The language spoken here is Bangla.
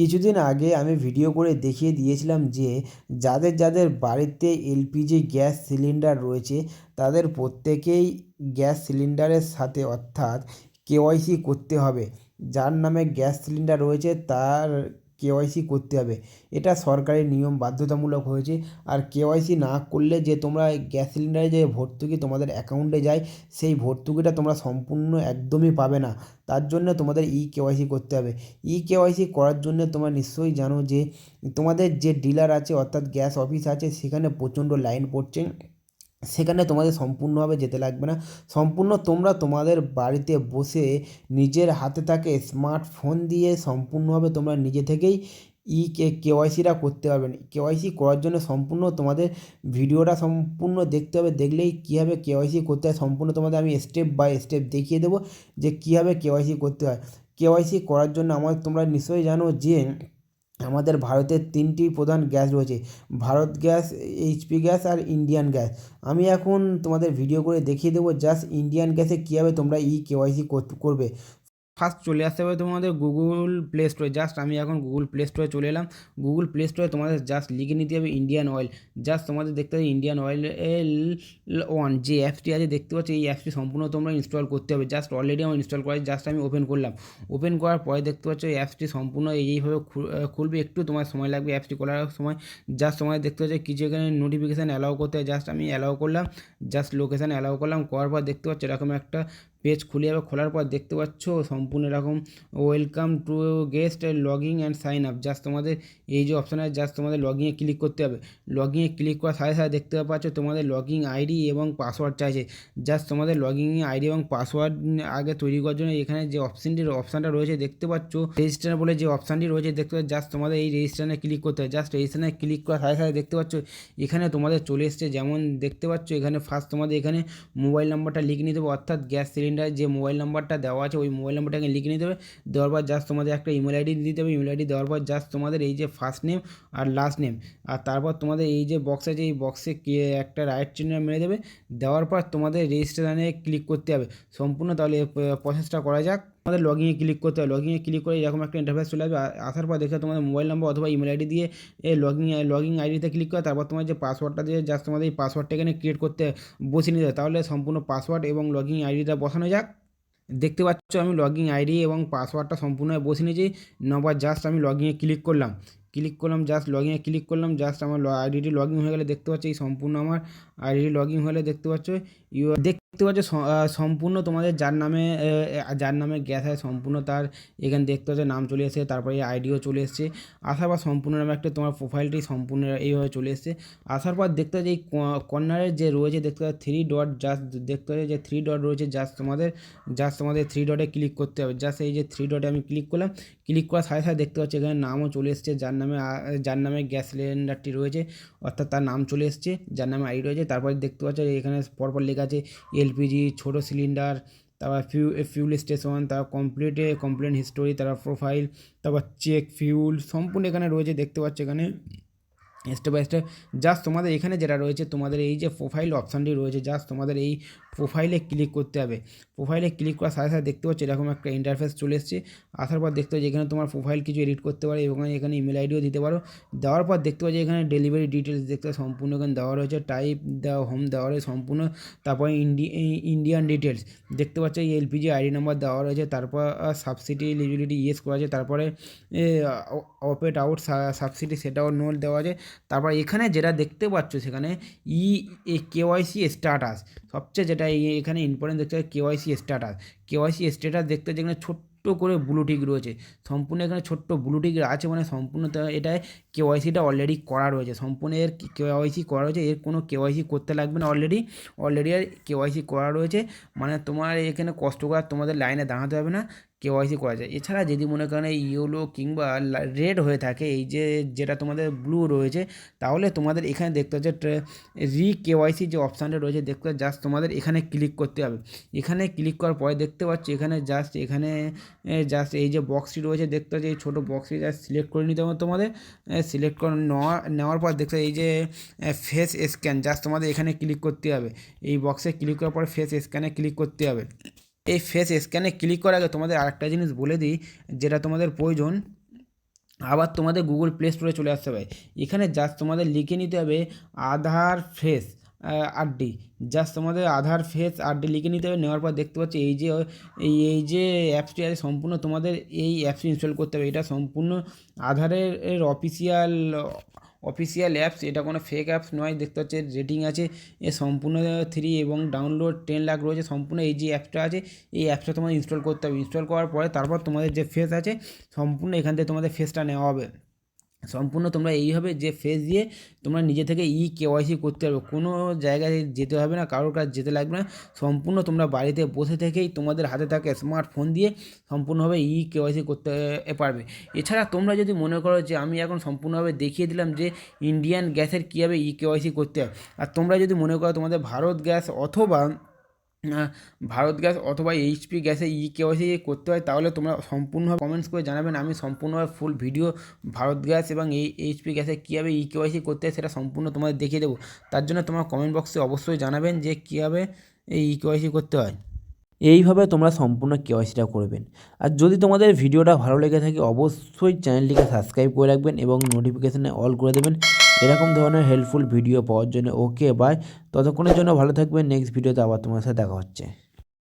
কিছুদিন আগে আমি ভিডিও করে দেখিয়ে দিয়েছিলাম যে, যাদের যাদের বাড়িতে এলপিজি গ্যাস সিলিন্ডার রয়েছে, তাদের প্রত্যেকেই গ্যাস সিলিন্ডারের সাথে অর্থাৎ কেওয়াইসি করতে হবে। যার নামে গ্যাস সিলিন্ডার রয়েছে, তার কেওয়াইসি করতে হবে। এটা সরকারি নিয়ম বাধ্যতামূলক হয়েছে। আর কেওয়াইসি না করলে যে তোমরা গ্যাস সিলিন্ডারে যে ভর্তুকি তোমাদের অ্যাকাউন্টে যায়, সেই ভর্তুকিটা তোমরা সম্পূর্ণ একদমই পাবে না। তার জন্য তোমাদের ই কেওয়াইসি করতে হবে। ই কেওয়াইসি করার জন্য তোমরা নিশ্চয়ই জানো যে তোমাদের যে ডিলার আছে, অর্থাৎ গ্যাস অফিস আছে, সেখানে প্রচণ্ড লাইন পড়ছে। সেখানে তোমাদের সম্পূর্ণভাবে যেতে লাগবে না। সম্পূর্ণ তোমরা তোমাদের বাড়িতে বসে নিজের হাতে থাকে স্মার্টফোন দিয়ে সম্পূর্ণভাবে তোমরা নিজে থেকেই ই কে কেওয়াইসিটা করতে পারবেন কেওয়াইসি করার জন্য সম্পূর্ণ তোমাদের ভিডিওটা সম্পূর্ণ দেখতে হবে। দেখলেই কীভাবে কেওয়াইসি করতে হয় সম্পূর্ণ তোমাদের আমি স্টেপ বাই স্টেপ দেখিয়ে দেবো যে কীভাবে কেওয়াইসি করতে হয়। কেওয়াইসি করার জন্য আমার তোমরা নিশ্চয়ই জানো যে আমাদের ভারতের তিনটি প্রধান গ্যাস রয়েছে, ভারত গ্যাস এইচপি গ্যাস আর ইন্ডিয়ান গ্যাস। আমি এখন তোমাদের ভিডিও করে দেখিয়ে দেবো জাস্ট ইন্ডিয়ান গ্যাসে কীভাবে তোমরা ই কেওয়াইসি করবে। ফার্স্ট চলে আসতে হবে তোমাদের গুগল প্লে স্টোরে। জাস্ট আমি এখন গুগল প্লে স্টোরে চলে এলাম। গুগল প্লে স্টোরে তোমাদের জাস্ট লিখে নিতে হবে ইন্ডিয়ান অয়েল। জাস্ট তোমাদের দেখতে হবে ইন্ডিয়ান অয়েল ওয়ান। যে অ্যাপসটি আছে, দেখতে পাচ্ছি এই অ্যাপসটি সম্পূর্ণ তোমরা ইনস্টল করতে হবে। জাস্ট অলরেডি আমার ইনস্টল করা জাস্ট আমি ওপেন করলাম। ওপেন করার পরে দেখতে পাচ্ছ এই অ্যাপসটি সম্পূর্ণ এইভাবে খুলবে। একটু তোমার সময় লাগবে অ্যাপসটি খোলার সময়। জাস্ট তোমার দেখতে পাচ্ছ কিছু এখানে নোটিফিকেশান অ্যালাউ করতে হয় জাস্ট আমি অ্যালাউ করলাম। জাস্ট লোকেশান অ্যালাউ করলাম। করার পর দেখতে পাচ্ছ এরকম একটা পেজ খুলে যাবে, খোলার পর দেখতে পাচ্ছ সম্পূর্ণ এরকম welcome to guest login and sign up just তোমাদের এই যে অপশান আছে জাস্ট তোমাদের লগ লগিংয়ে ক্লিক করতে হবে। লগ লগিংয়ে ক্লিক করার সাথে সাথে দেখতে পাচ্ছ তোমাদের লগিং আইডি এবং পাসওয়ার্ড চাইছে। জাস্ট তোমাদের লগিং আইডি এবং পাসওয়ার্ড আগে তৈরি করার জন্য এখানে যে অপশানটির অপশানটা রয়েছে, দেখতে পাচ্ছ রেজিস্টার বলে যে অপশানটি রয়েছে, দেখতে পাচ্ছ জাস্ট তোমাদের এই রেজিস্টারে ক্লিক করতে হবে। জাস্ট রেজিস্টারে ক্লিক করার সাথে সাথে দেখতে পাচ্ছ এখানে তোমাদের চলে এসছে। যেমন দেখতে পাচ্ছ এখানে ফার্স্ট তোমাদের এখানে মোবাইল নাম্বারটা লিখে নিতে হবে, অর্থাৎ গ্যাস সিলিন্ডার যে মোবাইল নাম্বারটা দেওয়া আছে, ওই মোবাইল নাম্বারটাকে লিখে নিতে হবে। দেওয়ার পর জাস্ট তোমাদের একটা ইমেল আইডি দিতে হবে। ইমেল আইডি দেওয়ার পর জাস্ট তোমাদের এই যে ফার্স্ট নেম আর লাস্ট নেম আর তারপর তোমাদের এই যে বক্স আছে, এই বক্সে একটা রাইট চিহ্ন মেরে দেবে। দেওয়ার পর তোমাদের রেজিস্ট্রেশনে ক্লিক করতে হবে। সম্পূর্ণ তাহলে প্রসেসটা করা যাক। আমাদের লগইনে ক্লিক করতে হবে। লগইনে ক্লিক করে এরকম একটা ইন্টারফেস চলে আসবে। আসার পর দেখে তোমাদের মোবাইল নাম্বার অথবা ইমেল আইডি দিয়ে এই লগইন লগইন আইডিতে ক্লিক করে তারপর তোমার যে পাসওয়ার্ডটা দিয়ে জাস্ট তোমাদের এই পাসওয়ার্ডটা এখানে ক্রিয়েট করতে, বসিয়ে নিতে তাহলে সম্পূর্ণ পাসওয়ার্ড এবং লগইন আইডিটা বসানো যাক। দেখতে পাচ্ছ আমি লগইন আইডি এবং পাসওয়ার্ডটা সম্পূর্ণভাবে বসে নিয়েছি। নবার জাস্ট আমি লগইনে ক্লিক করলাম। ক্লিক করলাম জাস্ট লগইনে ক্লিক করলাম জাস্ট আমার আইডিটি লগ ইন হয়ে গেলে দেখতে পাচ্ছি এই সম্পূর্ণ আমার আইডিটি লগ ইন হলে দেখতে পাচ্ছ। ইউ দেখতে পাচ্ছ সম্পূর্ণ তোমাদের যার নামে যার নামে গ্যাস হয় সম্পূর্ণ তার এখানে দেখতে পাচ্ছ নাম চলে এসেছে, তারপরে আইডিও চলে এসছে। আসার পর সম্পূর্ণ নামে একটা তোমার প্রোফাইলটি সম্পূর্ণ এইভাবে চলে এসছে। আসার পর দেখতে পাচ্ছি এই কর্নারের যে রয়েছে, দেখতে পাচ্ছ থ্রি ডট জাস্ট দেখতে পাচ্ছি যে থ্রি ডট রয়েছে জাস্ট তোমাদের জাস্ট তোমাদের থ্রি ডটে ক্লিক করতে হবে। জাস্ট এই যে থ্রি ডটে আমি ক্লিক করলাম ক্লিক করার সাথে সাথে দেখতে পাচ্ছি এখানে নামও চলে এসছে, যার নামে যার নামে গ্যাস সিলিন্ডারটি রয়েছে, অর্থাৎ তার নাম চলে এসছে, যার নামে আইডি রয়েছে, তারপরে দেখতে পাচ্ছ এখানে পরপর লেখা আছে এলপিজি, ছোট সিলিন্ডার, তারপর ফিউ, ফিউল স্টেশন, তারপর কমপ্লিটে কমপ্লেন হিস্টোরি তারপর প্রোফাইল তারপর চেক ফিউল সম্পূর্ণ এখানে রয়েছে, দেখতে পাচ্ছ এখানে। স্টেপ বাই স্টেপ জাস্ট তোমাদের এখানে যেটা রয়েছে, তোমাদের এই যে প্রোফাইল অপশানটি রয়েছে জাস্ট তোমাদের এই প্রোফাইলে ক্লিক করতে হবে। প্রোফাইলে ক্লিক করার সাথে সাথে দেখতে পাচ্ছ এরকম একটা ইন্টারফেস চলে এসছে। আসার পর দেখতে পাচ্ছি এখানে তোমার প্রোফাইল কিছু এডিট করতে পারো এবং এখানে ইমেল আইডিও দিতে পারো। দেওয়ার পর দেখতে পাচ্ছি এখানে ডেলিভারি ডিটেলস দেখতে সম্পূর্ণ এখানে দেওয়া রয়েছে। টাইপ দেওয়া হোম দেওয়া রয়েছে সম্পূর্ণ। তারপরে ইন্ডিয়ান ডিটেলস দেখতে পাচ্ছ এই এলপিজি আইডি নাম্বার দেওয়া রয়েছে। তারপর সাবসিডি এলিজিবিলিটি ইয়েস করা আছে। তারপরে অপেট আউট সাবসিডি সেটাও নোট দেওয়া আছে। তারপর এখানে যেটা দেখতে পাচ্ছ সেখানে ই কেওয়াইসি স্ট্যাটাস সবচেয়ে যেটা এখানে ইম্পর্টেন্ট দেখতে হবে কেওয়াইসি স্ট্যাটাস কেওয়াইসি স্ট্যাটাস দেখতে যেখানে ছোট্ট করে ব্লুটিক রয়েছে। সম্পূর্ণ এখানে ছোট্ট ব্লুটিক আছে মানে সম্পূর্ণ এটায় কেওয়াইসিটা অলরেডি করা রয়েছে। সম্পূর্ণ এর কেওয়াইসি করা রয়েছে, এর কোনো কেওয়াইসি করতে লাগবে না অলরেডি অলরেডি আর কেওয়াইসি করা রয়েছে মানে তোমার এখানে কষ্ট করার তোমাদের লাইনে দাঁড়াতে হবে না কেওয়াইসি করা যায়। এছাড়া যদি মনে করেন ইয়েলো কিংবা রেড হয়ে থাকে, এই যে যেটা তোমাদের ব্লু রয়েছে, তাহলে তোমাদের এখানে দেখতে হচ্ছে রি কেওয়াইসি যে অপশানটা রয়েছে, দেখতে জাস্ট তোমাদের এখানে ক্লিক করতে হবে। এখানে ক্লিক করার পরে দেখতে পাচ্ছি এখানে জাস্ট এখানে জাস্ট এই যে বক্সটি রয়েছে, দেখতে হচ্ছে এই ছোটো বক্সটি জাস্ট সিলেক্ট করে নিতে হবে তোমাদের। সিলেক্ট করে নেওয়া, নেওয়ার পর দেখতে এই যে ফেস স্ক্যান জাস্ট তোমাদের এখানে ক্লিক করতে হবে। এই বক্সে ক্লিক করার পর ফেস স্ক্যানে ক্লিক করতে হবে। এই ফেস স্ক্যানে ক্লিক করার আগে তোমাদের আরেকটা জিনিস বলে দিই, যেটা তোমাদের প্রয়োজন, আবার তোমাদের গুগল প্লে স্টোরে চলে আসতে হবে। এখানে জাস্ট তোমাদের লিখে নিতে হবে আধার ফেস আরডি জাস্ট তোমাদের আধার ফেস আরডি লিখে নিতে হবে, নেওয়ার পর দেখতে পাচ্ছি এই যে এই যে অ্যাপসটি আছে, সম্পূর্ণ তোমাদের এই অ্যাপসটি ইনস্টল করতে হবে। এটা সম্পূর্ণ আধারের অফিসিয়াল অফিসিয়াল অ্যাপস এটা কোনো ফেক অ্যাপস নয়। দেখতে হচ্ছে রেটিং আছে, এ সম্পূর্ণ থ্রি এবং ডাউনলোড টেন লাখ রয়েছে। সম্পূর্ণ এই যে অ্যাপসটা আছে, এই অ্যাপসটা তোমাদের ইনস্টল করতে হবে। ইনস্টল করার পরে তারপর তোমাদের যে ফেস আছে, সম্পূর্ণ এখান থেকে তোমাদের ফেসটা নেওয়া হবে। সম্পূর্ণ তোমরা এইভাবে যে ফেস দিয়ে তোমরা নিজে থেকে ই কেওয়াইসি করতে পারবে। কোনো জায়গায় যেতে হবে না, কারোর কাছে যেতে লাগবে না। সম্পূর্ণ তোমরা বাড়িতে বসে থেকেই তোমাদের হাতে থাকে স্মার্টফোন দিয়ে সম্পূর্ণভাবে ই কেওয়াইসি করতে পারবে। এছাড়া তোমরা যদি মনে করো যে আমি এখন সম্পূর্ণভাবে দেখিয়ে দিলাম যে ইন্ডিয়ান গ্যাসের কীভাবে ই কেওয়াইসি করতে হয়, আর তোমরা যদি মনে করো তোমাদের ভারত গ্যাস অথবা ভারত গ্যাস অথবা এইচপি গ্যাসে ই কেওয়াইসি করতে হয়, তাহলে তোমরা সম্পূর্ণভাবে কমেন্টস করে জানাবেন। আমি সম্পূর্ণভাবে ফুল ভিডিও ভারত গ্যাস এবং এই এইচপি গ্যাসে কীভাবে ই কেওয়াইসি করতে হয়, সেটা সম্পূর্ণ তোমাদের দেখিয়ে দেবো। তার জন্য তোমার কমেন্ট বক্সে অবশ্যই জানাবেন যে কীভাবে এই ই কেওয়াইসি করতে হয়। এইভাবে তোমরা সম্পূর্ণ কেওয়াইসিটা করবেন। আর যদি তোমাদের ভিডিওটা ভালো লেগে থাকে, অবশ্যই চ্যানেলটিকে সাবস্ক্রাইব করে রাখবেন এবং নোটিফিকেশানে অল করে দেবেন। এরকম ধরনের হেল্পফুল ভিডিও পাওয়ার জন্য ওকে বাই ততক্ষণের জন্য ভালো থাকবেন। নেক্সট ভিডিওতে আবার তোমার সাথে দেখা হচ্ছে।